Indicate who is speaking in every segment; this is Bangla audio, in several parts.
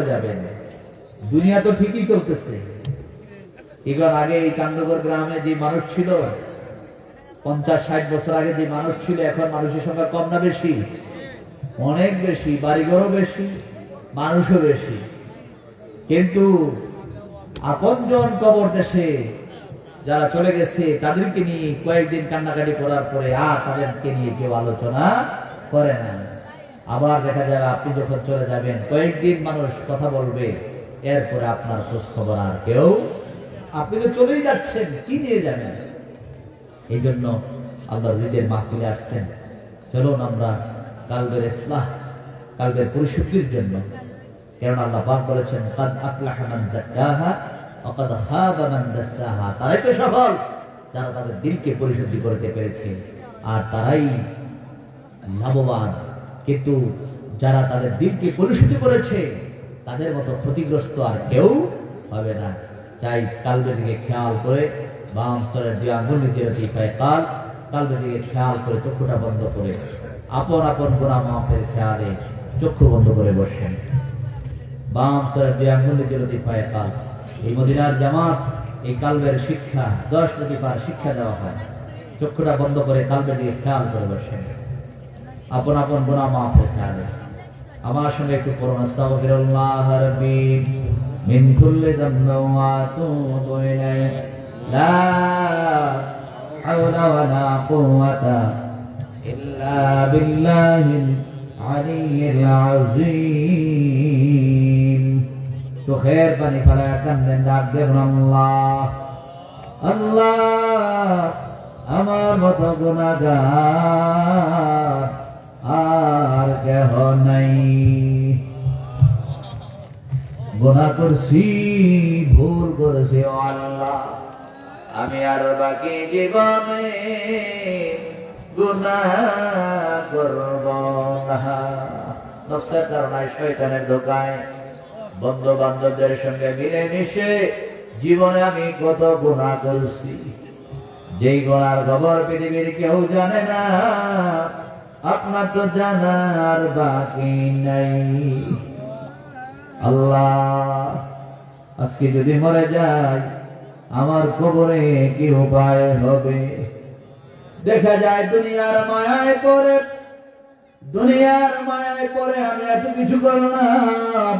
Speaker 1: চলে যাবেন দুনিয়া তো ঠিকই চলতেছে। এবার আগে এই কান্দগর গ্রামে যে মানুষ ছিল, পঞ্চাশ, ষাট বছর আগে যে মানুষ ছিল, এখন মানুষের সংখ্যা কম না বেশি? অনেক বেশি, বাড়িঘরও বেশি, মানুষও বেশি। কিন্তু আপনজন কবর দেশে যারা চলে গেছে, তাদেরকে নিয়ে কয়েকদিন কান্নাকাটি করার পরে আর তাদেরকে নিয়ে কেউ আলোচনা করে না আবার দেখা যাবে আপনি যখন চলে যাবেন, কয়েকদিন মানুষ কথা বলবে, এরপরে আপনার খোঁজ খবর আর কেউ আপনি তো চলেই যাচ্ছেন, কি নিয়ে যাবেন? এই জন্য আল্লাহ হৃদের মাহফিলে আসছেন। চলুন আমরা কালবের ইসলাহ, কালবের পরিশুদ্ধির জন্য। কারণ আল্লাহ পাক বলেছেন, কাদ আফলাহা মান যাক্কাহা ওয়া খাবা মান দাসসাহা তারাই তো সফল, যারা তাদের দিলকে পরিশুদ্ধি করতে পেরেছে, আর তারাই লাভবান। কিন্তু যারা তাদের দিলকে পরিশুদ্ধি করেছে, তাদের মতো ক্ষতিগ্রস্ত আর কেউ হবে না। চাই কালবের দিকে খেয়াল করে বাম স্তরের দুই আঙ্গুল নিজের পায় কাল, কালবের দিকে খেয়াল করে চক্ষুটা বন্ধ করে আপন আপন গোনা মাফের খেয়ালে চক্ষু বন্ধ করে বসেন। বাম স্তরের দুই আঙ্গুল নিজের পায় কাল। এই মদিনার জামাত, এই কালবের শিক্ষা, দশ নদী পার শিক্ষা দেওয়া হয়। চক্ষুটা বন্ধ করে কালবের দিকে খেয়াল করে বসেন। আপন আপন গোনা মাফের খেয়ালে আমার সঙ্গে একটু পড়ুন আস্তাগফিরুল্লাহ রাব্বি। মিন কুল্লি যামবিন ওয়া আতুবু ইলাইহি। লা হাওলা ওয়ালা কুওয়াতা ইল্লা বিল্লাহিল আলিয়্যিল আযীম। চোখের পানি ফেলায় কান্দেন, ডাক দেবেন আল্লাহ। আল্লাহ, আমার মতো গুণাগার আর কেহ নাই। গুণা করছি, ভুল করেছি আল্লাহ। আমি আর বাকি জীবনে গুণা করব না। নফসের কারণে শয়তানের দোকায় বন্ধু বান্ধবদের সঙ্গে মিলে মিশে জীবনে আমি কত গুণা করছি। যেই গোনার খবর পৃথিবীর কেউ জানে না আপনার তো জানার বাকি নাই। আল্লাহ, আজকে যদি মরে যায়, আমার কবরে কি উপায় হবে? দেখা যায় দুনিয়ার মায়ায় পরে দুনিয়ার মায়ায় পরে আমি এত কিছু করলাম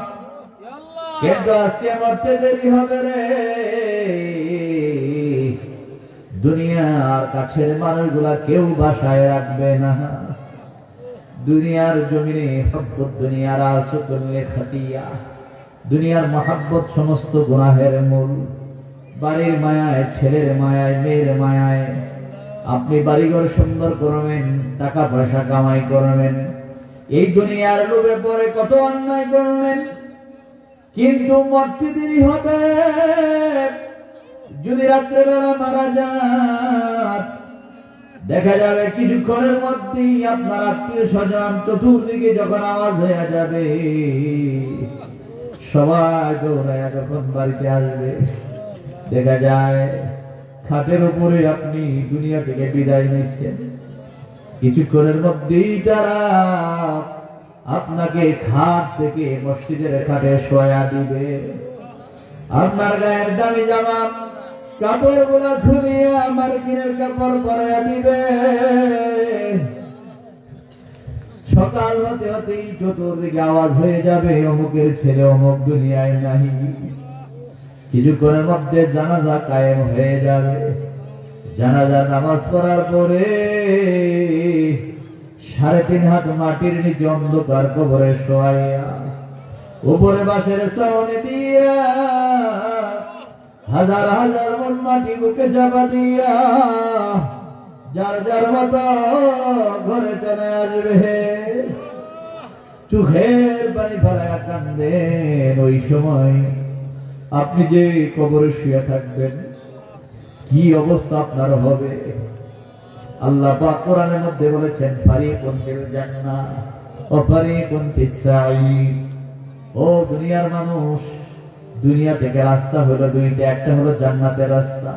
Speaker 1: কিন্তু আজকে মরতে দেরি হবে রে। দুনিয়ার কাছের মানুষগুলা কেউ বাসায় রাখবে না। দুনিয়ার জমিনে হব্বত, দুনিয়ার আসুকল্লে খাটিয়া, দুনিয়ার মহাব্বত সমস্ত গুনাহের মূল। বাড়ির মায়ায়, ছেলের মায়ায়, মেয়ের মায়ায় আপনি বাড়িঘর সুন্দর করবেন টাকা পয়সা কামাই করবেন। এই দুনিয়ার লোভে পরে কত অন্যায় করলেন কিন্তু মরতে দেরি হবে। যদি রাত্রেবেলা মারা যান দেখা যাবে কিছুক্ষণের মধ্যেই আপনার আত্মীয় স্বজন চতুর্দিকে যখন আওয়াজ হয়ে যাবে, সবাই দৌড়ায় যখন বাড়িতে আসবে। দেখা যায় খাটের উপরে আপনি দুনিয়া থেকে বিদায় নিচ্ছেন। কিছুক্ষণের মধ্যেই তারা আপনাকে খাট থেকে মসজিদের খাটে শোয়া দিবে। আপনার গায়ের দামি জামা কাপড়গুলা খুলিয়ে আমার কিনের কাপড় পরাইয়া দিবে। সকাল হতে হতেই চতুর্দিকে আওয়াজ হয়ে যাবে, অমুকের ছেলে অমুক দুনিয়ায় নাহি কিছুক্ষণের মধ্যে জানাজা কায়েম হয়ে যাবে। জানাজা নামাজ পড়ার পরে সাড়ে তিন হাত মাটির নিচে অন্ধকার কবরে শোয়াইয়া উপরে বাসের সামনে দিয়া হাজার হাজার মন মাটি বুকে চাপা দিয়া, যার যার মতো ঘরে চলে আসবে চোখের পানি ফেলায় কান্দেন ওই সময়। আপনি যে কবরে শুয়ে থাকবেন, কি অবস্থা আপনার হবে? আল্লাহ পাক কোরআনের মধ্যে বলেছেন, ফারিকুন ফিল জান্নাহ, ও ফারিকুন ফিস সাঈদ ও দুনিয়ার মানুষ দুনিয়া থেকে রাস্তা হলো দুইটা, একটা হলো জান্নাতের রাস্তা,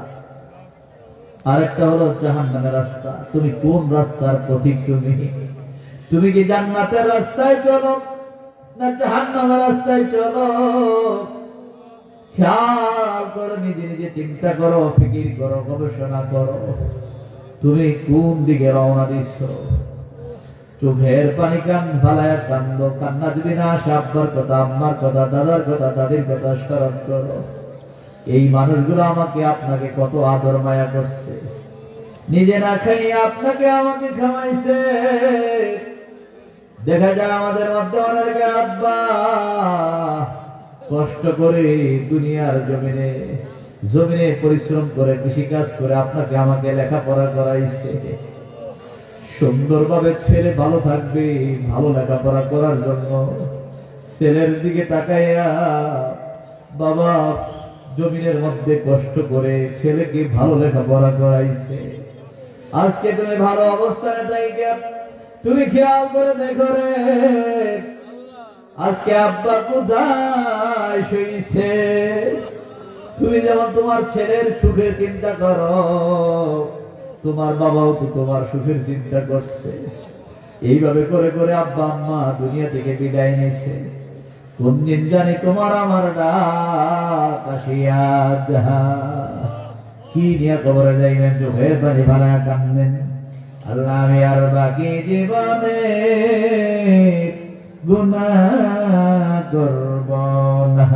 Speaker 1: আরেকটা হলো জাহান্নামের রাস্তা। তুমি কোন রাস্তার পথিক তুমি? তুমি কি জান্নাতের রাস্তায় চলো না জাহান্নামের রাস্তায় চলো? খেয়াল করো, নিজে নিজে চিন্তা করো, ফিকির করো, গবেষণা করো। তুমি কোন দিকে রওনা দিচ্ছ? চোখের পানি কান ফালায় কান্দ, কান্না যদি না আসে কথা, আম্মার কথা, দাদার কথা, দাদির কথা স্মরণ করো। এই মানুষগুলো আমাকে, আপনাকে কত আদর মায়া করছে। নিজে না খাইয়ে আপনাকে আমাকে খাওয়াইছে দেখা যায় আমাদের মধ্যে অনেকে, আব্বা, কষ্ট করে দুনিয়ার জমিনে জমিনে পরিশ্রম করে কৃষি কাজ করে, আপনাকে আমাকে লেখাপড়া করাইছে। সুন্দরভাবে ছেলে ভালো থাকবে, ভালো লেখাপড়া করার জন্য। ছেলের দিকে তাকাইয়া বাবা জমিনের মধ্যে কষ্ট করে ছেলেকে ভালো লেখাপড়া করাইছে। আজকে তুমি ভালো অবস্থানে তুমি খেয়াল করে দেখো রে। আজকে আব্বা কোথায় শুইছে তুমি যেমন তোমার ছেলের সুখের চিন্তা করো তোমার বাবাও তো তোমার সুখের চিন্তা করছে। এইভাবে করে করে আব্বা আম্মা দুনিয়া থেকে বিদায় নিয়েছে। কোন দিন জানি তোমার আমার কি নিয়ে কবরে যাইবেন চোখের পানি ভাড়া কান্দেন। আল্লাহ, আমি আর বাকি জীবনে গুনা করব না।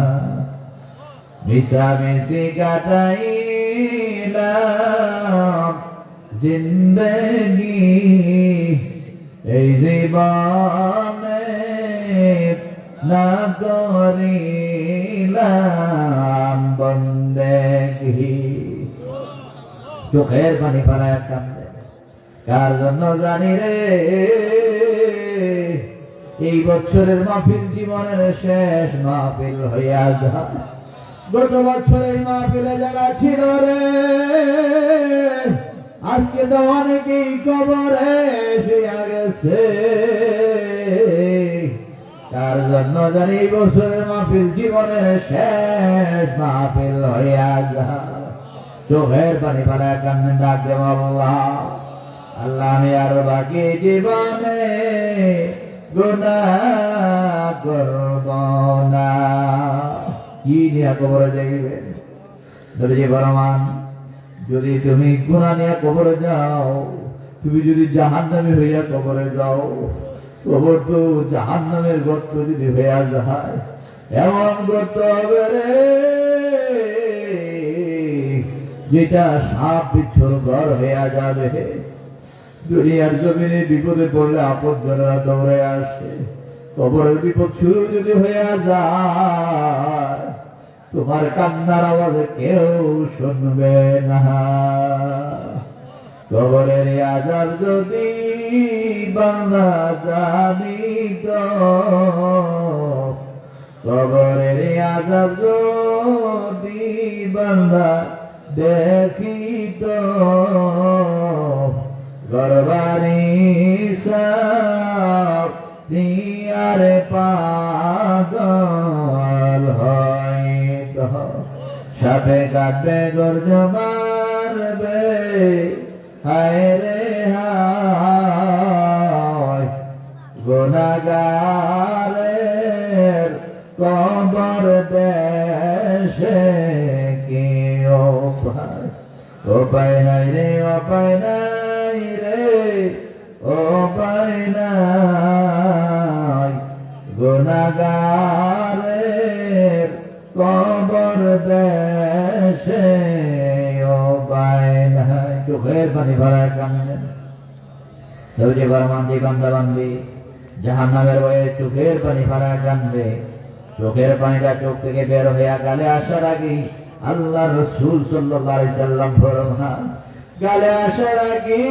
Speaker 1: মিশামিশি কাটাইলাম। জিন্দগি, এই জীবনে না করিলাম বন্দেগি। চোখের পানি ফেলায় কান্দে কার জন্য জানি রে? এই বছরের মাহফিল জীবনের শেষ মাহফিল হইয়া যায় গত বছরের মাহফিলে যারা ছিল রে আজকে তো অনেকেই কবরে শুয়া গেছে। তার জন্য জানি বছরের মাহফিল জীবনের শেষ মাহফিল হইয়া যায় চোখের পানি পালা কান্দেন ডাক আল্লাহ। আল্লাহ আমি আর বাকি জীবনে গুণা করব না। কি নিয়ে কবরে যাইবেন? নবীজি বরমান যদি তুমি গুণা নিয়ে কবরে যাও, তুমি যদি জাহান নামে হইয়া কবরে যাও, কবর তো জাহান নামের গর্ত যদি হইয়া যায়, এমন গর্ত হবে রে যেটা সাপ বিচ্ছর ঘর হইয়া যাবে। দুনিয়ার জমিনে বিপদে পড়লে আপদ জনেরা দৌড়ে আসে। কবরের বিপদ শুরু যদি হইয়া যায় তোমার কান্নার আওয়াজ কেউ শুনবে না। কবরের আজাব যদি বাংলা জানিত, কবরের আজাব যদি বাংলা দেখিত গরবারি সাপ দিয়ারে পাগল সাপে কাটবে গর্জ মারবে। হায় রে, হায়। কবর দেশে কি উপায় উপায় নাই রে উপায় নাই রে উপায় নাই। গুণাগারের কবর দেশে চোখের পানি ভরায় কান্দেন সৌজি বর্মান্দি বান্দাবান্দি জাহান নামের বয়ে চোখের পানি ফারা কান্দে চোখের পানিটা চোখ থেকে বের হইয়া গালে আসার আগে আল্লাহ রসুল সাল্লাল্লাহু সাল্লাম ফরমান গালে আসার আগে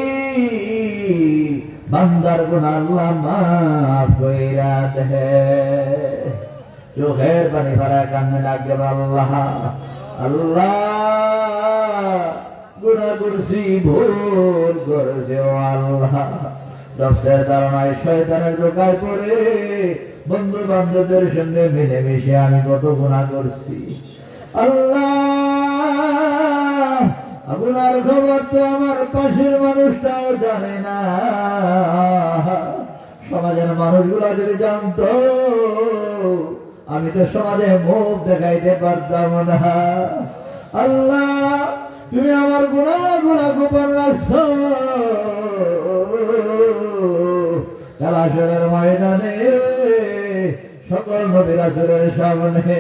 Speaker 1: বান্দার গুণ আল্লাহ মাফ কইরা দেহে। চোখের পানি ফারা কান্দে লাগে আল্লাহ আল্লাহ গুণা করছি ভুল করেছে আল্লাহ। নফসের ধারণায় শয়তানের দোকায় পড়ে বন্ধু বান্ধবদের সঙ্গে মিলেমিশে আমি কত গুণা করছি। আল্লাহ, আপনার খবর তো আমার পাশের মানুষটাও জানে না। সমাজের মানুষগুলা যদি জানতো, আমি তো সমাজে মুখ দেখাইতে পারতাম না। আল্লাহ তুমি আমার গুণা গুণা গোপন রাখছো। কালাসরের ময়দানে সকল নবীর আসরের সামনে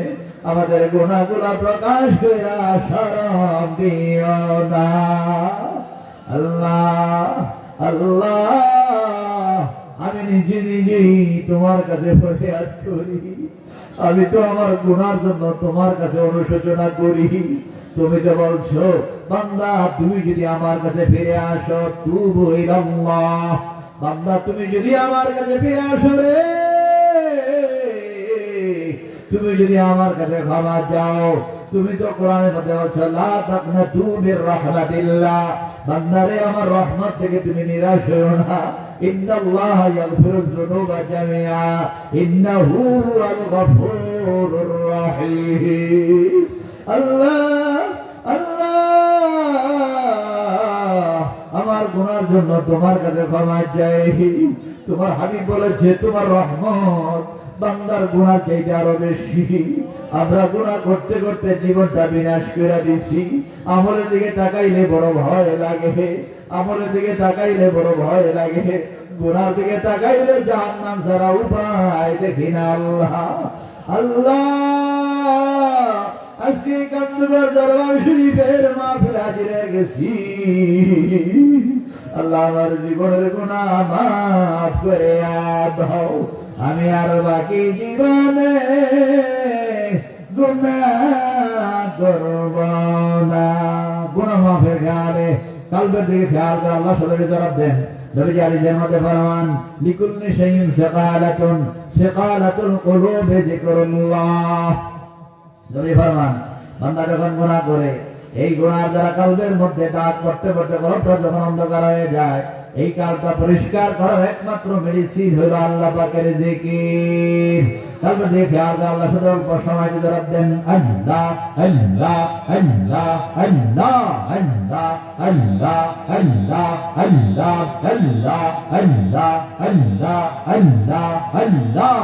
Speaker 1: আমাদের গুণাগুলা প্রকাশ করে আল্লাহ আল্লাহ। আমি তো আমার গুনার জন্য তোমার কাছে অনুশোচনা করি। তুমি তো বলছো, বান্দা, তুমি যদি আমার কাছে ফিরে আসো তু ইলাল্লাহ। বান্দা, তুমি যদি আমার কাছে ফিরে আসো রে। তুমি যদি আমার কাছে ক্ষমা চাও, তুমি তো কোরআনের মধ্যে বলছো, লা তাকনা মির রাহমাতিল্লাহ বান্দারে, আমার রহমত থেকে তুমি নিরাশ হও না। ইন্নাল্লাহ ইয়াগফিরুয যুনুবা জামিআ। ইন্নাহু হুয়াল গফুরুর রাহিম। আল্লাহ! গুনার জন্য তোমার কাছে ক্ষমা চাই। তোমার হাবিব বলেছে, তোমার রহমত বান্দার গুণা চাইতে আরও বেশি। আমরা গুণা করতে করতে জীবনটা বিনাশ করে দিছি আমলের দিকে তাকাইলে বড় ভয় লাগে। আমলের দিকে তাকাইলে বড় ভয় লাগে। গুনার দিকে তাকাইলে জাহান্নাম ছাড়া উপায় দেখি না আল্লাহ। আল্লাহ, আজকে কান্দুগর দরবার শরীফের মাহফিল হাজিরে গেছি। আল্লাহ আমার জীবনের গুণা মাফ করে দাও। আমি আর বাকি জীবনে গুণা করব না। গুণা মাফের খেয়ালে, কালবের দিকে খেয়াল করে আল্লাহ সদরে জবাব দেন। নবীজি ফরমান, বান্দা যখন গুনাহ করে এই গুনার দ্বারা কালবের মধ্যে দাগ পড়তে পড়তে কলবটা যখন অন্ধকার হয়ে যায় এই কালটা পরিষ্কার করার একমাত্র মেডিসিন হলো আল্লাহ পাকের জিকির কালবে দেখে আর আল্লাহ শুধু অল্প সময় দেন আল্লাহ আল্লাহ আল্লাহ আল্লাহ আল্লাহ আল্লাহ আল্লাহ আল্লাহ আল্লাহ আল্লাহ আল্লাহ আল্লাহ আল্লাহ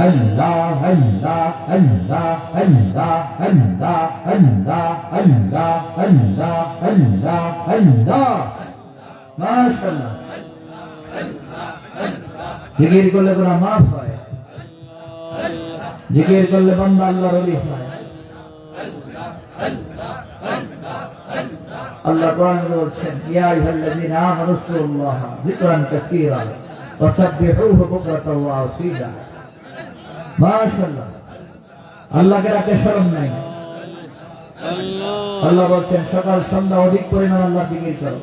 Speaker 1: Allah, Allah, Allah, Allah, Allah, Allah, Allah, Allah, Allah, Allah. মাশাআল্লাহ জিকির করলে গুনাহ মাফ হয়। জিকির করলে বান্দা আল্লাহর ওলি হয়। আল্লাহ কোরআনে বলছেন ইয়া আইয়ুহাল্লাযীনা আমানু যকুরুল্লাহ যিকরান কাসীরা ওয়াসাব্বিহুহু বুকরাতাও ওয়া আসীলা মাশাআল্লাহ আল্লাহকে ডাকে শরম নাই আল্লাহ বলছেন সকাল সন্ধ্যা অধিক পরিমাণ আল্লাহ জিকির করো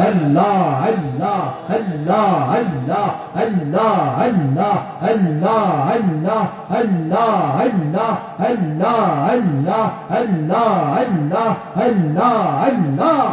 Speaker 1: আল্লাহ আল্লাহ আল্লাহ আল্লাহ আল্লাহ আল্লাহ আল্লাহ আল্লাহ আল্লাহ আল্লাহ আল্লাহ আল্লাহ আল্লাহ আল্লাহ আল্লাহ আল্লাহ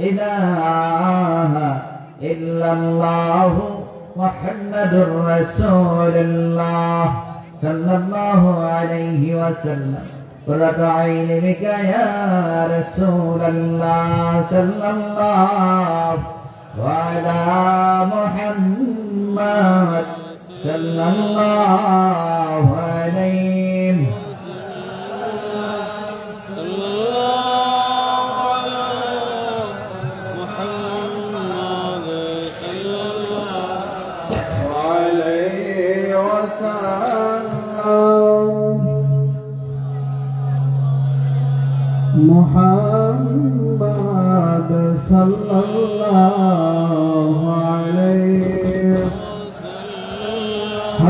Speaker 1: إله إلا الله محمد رسول الله صلى الله عليه وسلم. قرة عين بك يا رسول الله صلى الله وعلى محمد صلى الله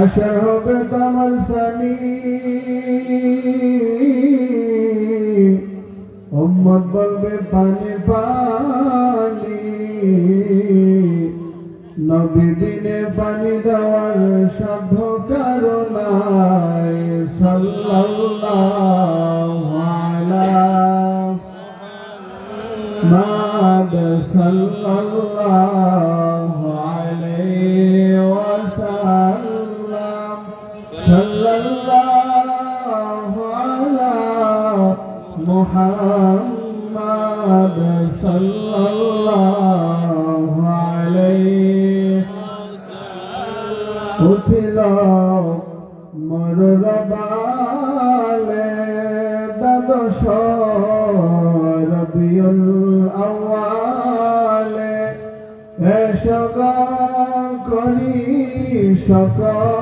Speaker 2: হাসর হবে তোমার সানি উম্মত বলবে পানি উঠিল মরুর বালে দ্বাদশ রবিউল আওয়ালে। এসগ করি সকলে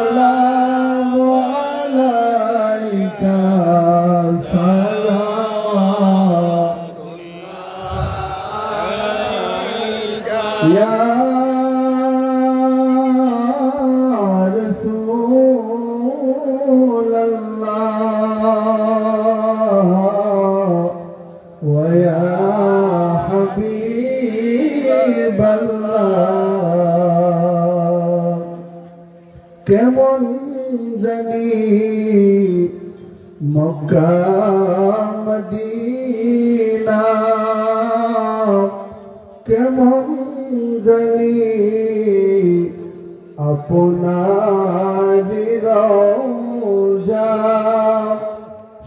Speaker 2: আপনার রোজা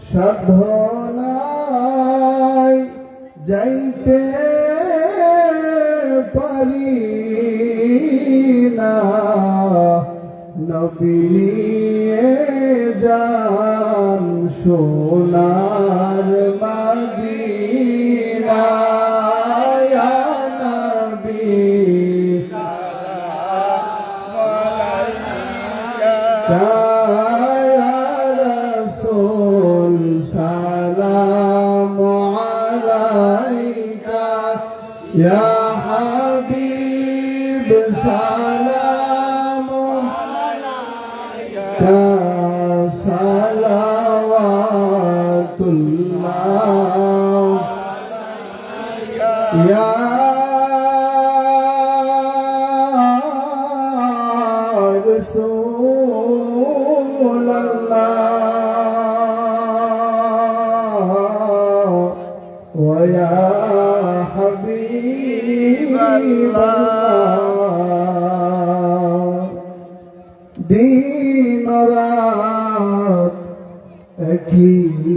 Speaker 2: সাধনায় যাইতে পারি না। নবী নিয়ে যান সোনার يا يا حبيب الله
Speaker 1: دين رات أكيد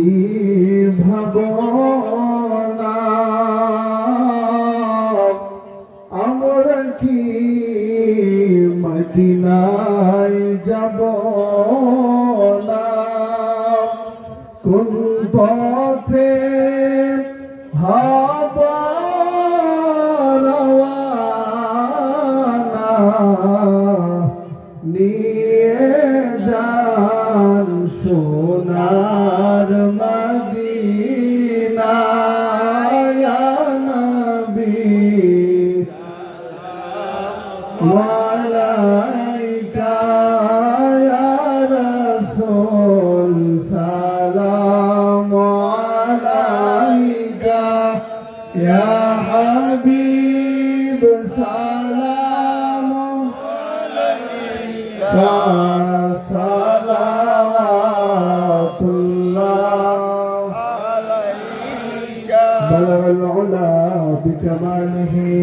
Speaker 1: una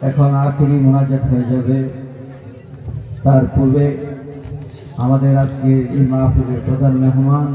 Speaker 1: এখন আর আখেরি মোনাজাত হয়ে যাবে। তার পূর্বে আমাদের আজকে এই মাহফিলের প্রধান মেহমান